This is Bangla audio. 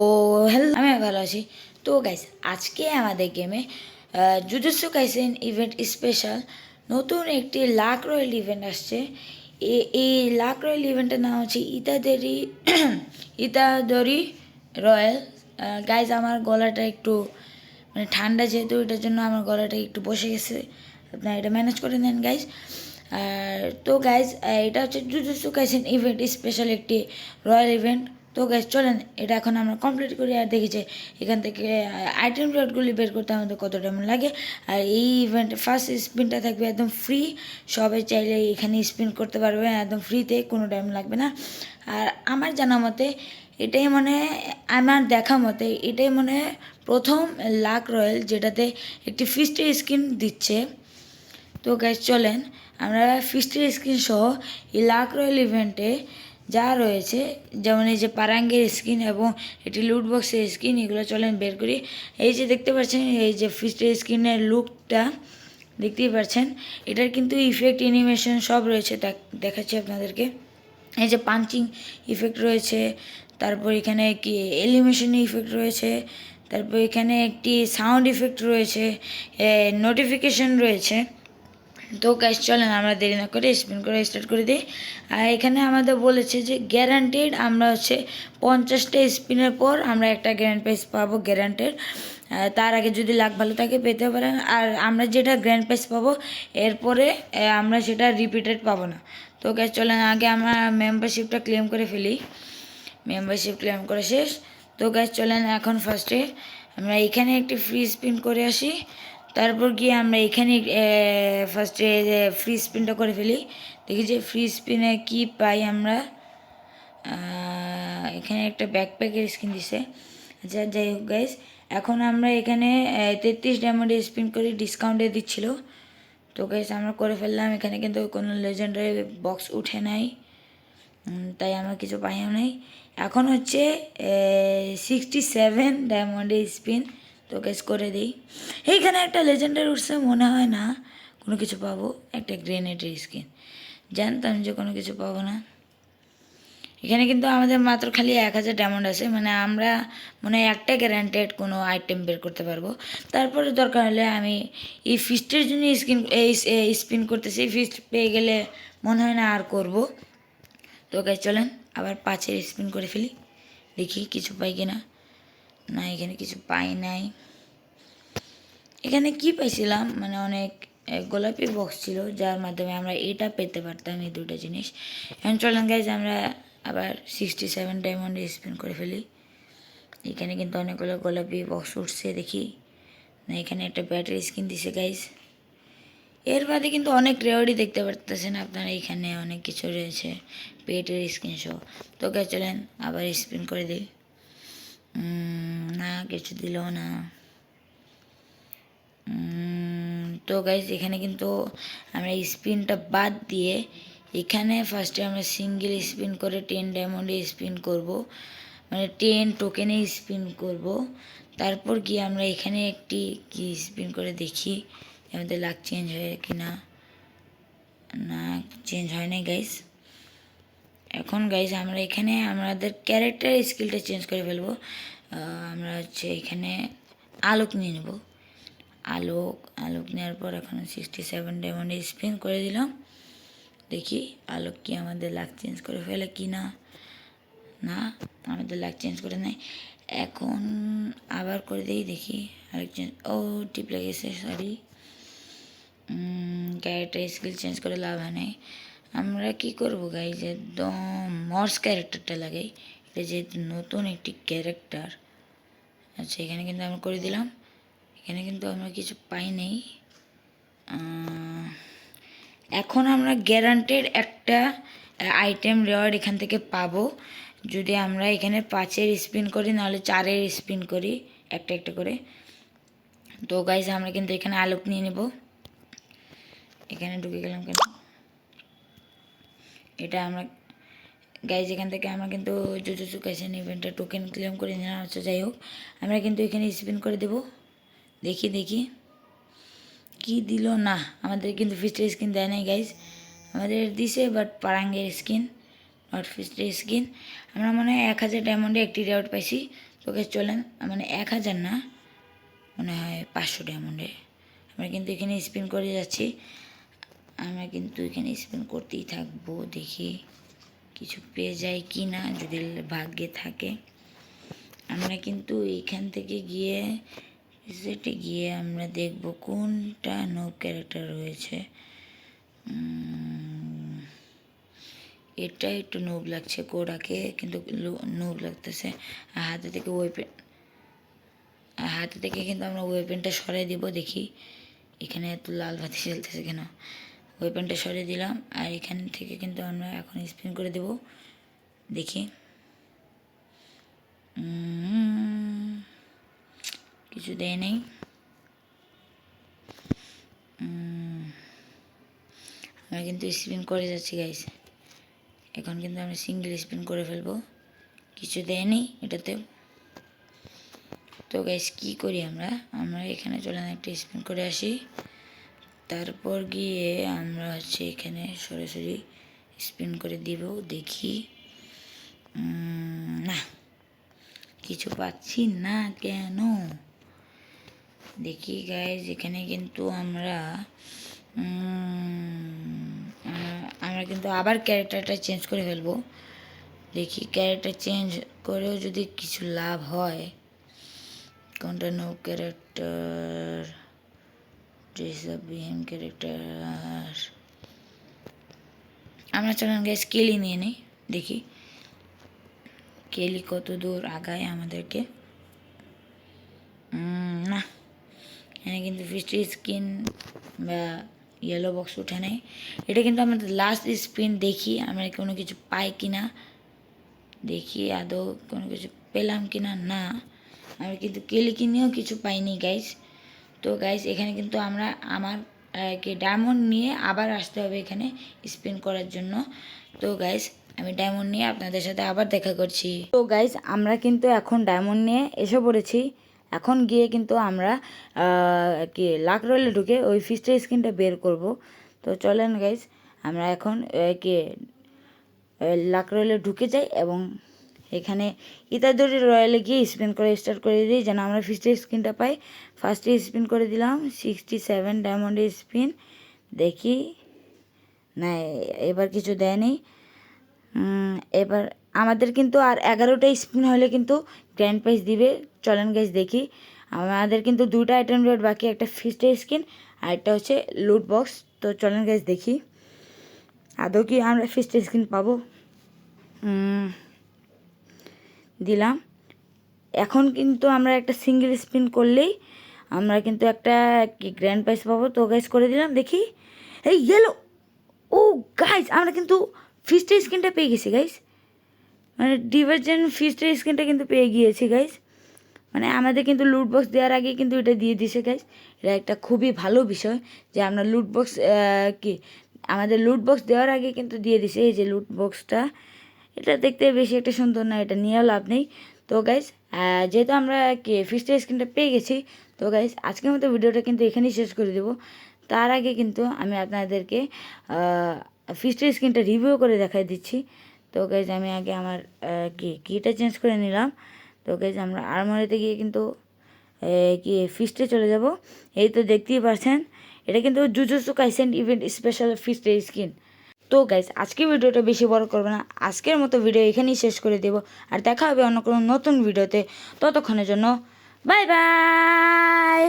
ও হ্যালো আমি ভালো আছি। তো গাইস আজকে আমাদের গেমে জুজুৎসু কাইসেন ইভেন্ট স্পেশাল নতুন একটি লাক রয়েল ইভেন্ট আসছে। এই লাক রয়েল ইভেন্টের নাম হচ্ছে ইতাদেরি ইতাদরি রয়্যাল গাইজ আমার গলাটা একটু মানে ঠান্ডা যেহেতু, এটার জন্য আমার গলাটা একটু বসে গেছে। আপনারা এটা ম্যানেজ করে নেন গাইজ আর তো গাইজ এটা হচ্ছে জুজুৎসু কাইসেন ইভেন্ট স্পেশাল একটি রয়্যাল ইভেন্ট তো গ্যাস চলেন, এটা এখন আমরা কমপ্লিট করি আর দেখি যে এখান থেকে আইটেম রেটগুলি বের করতে আমাদের কত টাইম লাগে। আর এই ইভেন্টে ফার্স্ট স্পিনটা থাকবে একদম ফ্রি সবাই চাইলে এখানে স্পিন করতে পারবে, একদম ফ্রিতে কোনো টাইম লাগবে না। আর আমার জানা মতে, এটাই মানে আমার দেখা মতে, এটাই মানে প্রথম লাক রয়্যাল যেটাতে একটি ফিস্টের স্কিন দিচ্ছে। তো গ্যাস চলেন, আমরা ফিস্টের স্ক্রিন সহ এই লাক রয়্যাল ইভেন্টে যা রয়েছে, যেমন এই যে পারাঙ্গের স্কিন এবং এটি লুট বক্সের স্কিন এগুলো চলেন বের করি। এই যে দেখতে পাচ্ছেন, এই যে ফিস্টের স্কিনের লুকটা দেখতেই পাচ্ছেন, এটার কিন্তু ইফেক্ট অ্যানিমেশন সব রয়েছে, দেখ- দেখাচ্ছি আপনাদেরকে। এই যে পাঞ্চিং ইফেক্ট রয়েছে, তারপর এখানে কি এলিমেশন ইফেক্ট রয়েছে, তারপর এখানে একটি সাউন্ড ইফেক্ট রয়েছে নোটিফিকেশন রয়েছে। তো গ্যাস চলেন আমরা দেরি না করে স্পিন করে স্টার্ট করে দিই। আর এখানে আমাদের বলেছে যে গ্যারান্টেড আমরা হচ্ছে পঞ্চাশটা স্পিনের পর আমরা একটা গ্র্যান্ড প্রাইজ পাবো গ্যারান্টেড তার আগে যদি লাখ ভালো থাকে পেতে পারেন। আর আমরা যেটা গ্র্যান্ড প্রাইজ পাবো, এরপরে আমরা সেটা রিপিটেড পাবো না। তো গ্যাস চলেন আগে আমরা মেম্বারশিপটা ক্লেম করে ফেলি। মেম্বারশিপ ক্লেম করে শেষ। তো গ্যাস চলেন এখন ফার্স্টে আমরা এখানে একটি ফ্রি স্পিন করে আসি। তারপর গিয়ে আমরা এখানে ফার্স্টে ফ্রি স্পিনটা করে ফেলি। দেখি যে ফ্রি স্পিনে কি পাই আমরা। এখানে একটা ব্যাকপ্যাকের স্কিন দিছে। আচ্ছা যাই হোক গাইস এখন আমরা এখানে তেত্রিশ ডায়মন্ডে স্পিন করে ডিসকাউন্টে দিচ্ছিল। তো গাইস আমরা করে ফেললাম। এখানে কিন্তু কোনো লেজেন্ডারি বক্স উঠে নাই। তাই আমরা কিছু পাইও নাই। এখন হচ্ছে সিক্সটি সেভেন ডায়মন্ডে স্পিন তো কেস করে দিই। এইখানে একটা লেজেন্ডারি উঠছে মনে হয় না, কোনো কিছু পাবো, একটা গ্রেনেডের স্কিন জানতাম যে কোনো কিছু পাবো না। এখানে কিন্তু আমাদের মাত্র খালি এক হাজার ডায়মন্ড আছে মানে আমরা মনে হয় একটা গ্যারান্টেড কোনো আইটেম বের করতে পারব। তারপরে দরকার হলে আমি এই ফিস্টের জন্য স্কিন এই স্পিন করতেছি। ফিস্ট পেয়ে গেলে মনে হয় না আর করব। তো চলেন, আবার পাঁচের স্পিন করে ফেলি। দেখি কিছু পাই কিনা। না এখানে কিছু পাই নাই। এখানে কি পাইছিলাম? মানে অনেক গোলাপি বক্স ছিল, যার মাধ্যমে আমরা এটা পেতে পারতাম এই দুটো জিনিস। এখন চলেন গাইজ আমরা আবার সিক্সটি সেভেন ডায়মন্ডে স্পিন করে ফেলি। এখানে কিন্তু অনেকগুলো গোলাপি বক্স উঠছে, দেখি। না, এখানে একটা ব্যাটারি স্কিন দিছে গাইজ এর বাদে কিন্তু অনেক রেওয়ার্ডই দেখতে পারতেছেন আপনারা, এখানে অনেক কিছু রয়েছে, পেটের স্ক্রিন সহ। তো চলেন আবার স্পিন করে দিই। না, কিছু দিল না। তো গাইজ এখানে কিন্তু আমরা স্পিনটা বাদ দিয়ে এখানে ফার্স্টে আমরা সিঙ্গেল স্পিন করে টেন ডায়মন্ডে স্পিন করব। মানে টেন টোকেনে স্পিন করব। তারপর গিয়ে আমরা এখানে একটি কি স্পিন করে দেখি, আমাদের লাক চেঞ্জ হয় কি না না চেঞ্জ হয় নাই গাইস এখন গাইস আমরা এখানে আমাদের ক্যারেক্টার স্কিলটা চেঞ্জ করে ফেলব। আমরা হচ্ছে এখানে আলোক নিয়ে নেব। আলোক আলোক নেওয়ার পর এখন সিক্সটি সেভেন ডায়মন্ডে স্পিন করে দিলাম। দেখি আলোক কি আমাদের লাক চেঞ্জ করে ফেলে কি না। না, আমাদের লাক চেঞ্জ করে নেয় এখন আবার করে দিই, দেখি আরেক চেঞ্জ ও, টিপ লেগেছে সরি ক্যারেক্টার স্কিল চেঞ্জ করে লাভ হয় নাই। আমরা কি করব গাইজ একদম মর্স ক্যারেক্টারটা লাগাই। এটা যেহেতু নতুন একটি ক্যারেক্টার আচ্ছা এখানে কিন্তু আমরা করে দিলাম। এখানে কিন্তু আমরা কিছু পাই নেই। এখন আমরা গ্যারান্টেড একটা আইটেম রেওয়ার্ড এখান থেকে পাবো। যদি আমরা এখানে পাঁচের স্পিন করি, নাহলে চারের স্পিন করি, একটা একটা করে। তো গাইজ আমরা কিন্তু এখানে আলোক নিয়ে নেব। এখানে ঢুকে গেলাম কেন? এটা আমরা গাইজ এখান থেকে আমরা কিন্তু জুজুসু কাইসেন ইভেন্টের টোকেন ক্লেম করে নিলাম। আচ্ছা যাই হোক, আমরা কিন্তু এখানে স্পিন করে দেব। দেখি দেখি। কি দিল? না, আমাদের কিন্তু ফিস্টের স্কিন দেয় নাই গাইজ আমাদের দিছে বাট পারাঙ্গের স্কিন নট ফিস্টের স্কিন আমরা মনে হয় এক হাজার ডায়মন্ডে একটি রেওয়ার্ড পাইছি। তো গাইস চলেন মানে এক হাজার না, মনে হয় পাঁচশো ডায়মন্ডে আমরা কিন্তু এখানে স্পিন করে যাচ্ছি। আমরা কিন্তু এখানে স্পিন করতেই থাকব, দেখি কিছু পেয়ে যায় কি না যদি ভাগ্যে থাকে। আমরা কিন্তু এখান থেকে গিয়ে সেটে গিয়ে আমরা দেখব কোনটা নো ক্যারেক্টার রয়েছে। এটা একটু নোব লাগছে কোডাকে কিন্তু নোব লাগতেছে। আর হাতে থেকে ওয়েপেন হাতে থেকে কিন্তু আমরা ওয়েপেনটা সরাই দিব, দেখি এখানে এত লাল বাতি জ্বলতেছে কেন। ওয়েপেনটা সরিয়ে দিলাম আর এখান থেকে কিন্তু আমরা এখন স্পিন করে দেব। দেখি। কিছু দেয় নেই। আমরা কিন্তু স্পিন করে যাচ্ছি গাইস এখন কিন্তু আমরা সিঙ্গেল স্পিন করে ফেলব। কিছু দেয়নি এটাতে। তো গাইস কি করি আমরা? আমরা এখানে চলেন, একটা স্পিন করে আসি। তারপর গিয়ে আমরা হচ্ছে এখানে সরাসরি স্পিন করে দিব, দেখি। না, কিছু পাচ্ছি না কেন? দেখি গাইজ এখানে কিন্তু আমরা আমরা কিন্তু আবার ক্যারেক্টারটা চেঞ্জ করে ফেলব। দেখি ক্যারেক্টার চেঞ্জ করেও যদি কিছু লাভ হয়, কোনটা নো ক্যারেক্টার ড্রেস অফ বিহেম ক্যারেক্টার আমরা চলেন গ্যাস কেলি নিয়ে নিই, দেখি। কেলি কত দূর আগায় আমাদেরকে। না। এখানে কিন্তু ফিস্টি স্কিন বা ইয়েলো বক্স উঠে নেই। এটা কিন্তু আমাদের লাস্ট স্পিন দেখি, আমরা কোনো কিছু পাই কি না দেখি আদৌ কোনো কিছু পেলাম কি না। না আমরা কিন্তু কেলি কিনেও কিছু পাইনি গাইস তো গাইস এখানে কিন্তু আমরা আমার কি ডায়মন্ড নিয়ে আবার আসতে হবে এখানে স্পিন করার জন্য। তো গাইস আমি ডায়মন্ড নিয়ে আপনাদের সাথে আবার দেখা করছি। তো গাইস আমরা কিন্তু এখন ডায়মন্ড নিয়ে এসে পড়েছি। এখন গিয়ে কিন্তু আমরা কি লাক রয়েলে ঢুকে ওই ফিস্টের স্ক্রিনটা বের করব। তো চলেন গাইস আমরা এখন কি লাক রয়েলে ঢুকে যাই এবং এখানে ইতাদুরি রয়্যালে গিয়ে স্পিন করে স্টার্ট করে দিই, যেন আমরা ফিস্টের স্পিনটা পাই। ফার্স্টে স্পিন করে দিলাম সিক্সটি সেভেন ডায়মন্ডের স্পিন দেখি। না, এবার কিছু দেয়নি এবার আমাদের কিন্তু আর এগারোটা স্পিন হলে কিন্তু গ্র্যান্ড প্রাইজ দিবে। চলেন গাইজ দেখি। আমাদের কিন্তু দুটো আইটেম রেট বাকি একটা ফিস্টের স্কিন আর একটা হচ্ছে লুট বক্স তো চলেন গাইজ দেখি। আদৌ কি আমরা ফিস্টের স্কিন পাবো? দিলাম। এখন কিন্তু আমরা একটা সিঙ্গেল স্পিন করলেই আমরা কিন্তু একটা কি গ্র্যান্ড প্রাইজ পাবো। তো গাইজ করে দিলাম, দেখি। এই গেলো ও গাইজ আমরা কিন্তু ফিস্টের স্কিনটা পেয়ে গেছি গাইজ মানে ডিভার্জেন্ট ফিস্টের স্কিনটা কিন্তু পেয়ে গিয়েছি গাইজ মানে আমাদের কিন্তু লুট বক্স দেওয়ার আগে কিন্তু এটা দিয়ে দিছে গাইজ এটা একটা খুবই ভালো বিষয় যে আমরা লুট বক্স কি? আমাদের লুট বক্স দেওয়ার আগে কিন্তু দিয়ে দিছে এই যে লুট বক্সটা এটা দেখতে বেশি একটা সুন্দর না, এটা নিয়েও লাভ নেই। তো গাইজ যেহেতু আমরা কি ফিস্টের স্ক্রিনটা পেয়ে গেছি, তো গাইজ আজকের মতো ভিডিওটা কিন্তু এখানেই শেষ করে দেবো। তার আগে কিন্তু আমি আপনাদেরকে ফিস্টের স্ক্রিনটা রিভিউ করে দেখাই দিচ্ছি। তো গাইজ আমি আগে আমার কি কিটা চেঞ্জ করে নিলাম। তো গাইজ আমরা আরমারিতে গিয়ে কিন্তু কি ফিস্টে চলে যাব। এই তো দেখতেই পাচ্ছেন এটা কিন্তু জুজুসু কাইসেন্ট ইভেন্ট স্পেশাল ফিস্টের স্কিন তো গাইজ আজকের ভিডিওটা বেশি বড় করবে না। আজকের মতো ভিডিও এখানেই শেষ করে দেব। আর দেখা হবে অন্য কোনো নতুন ভিডিওতে ততক্ষণের জন্য বাই বাই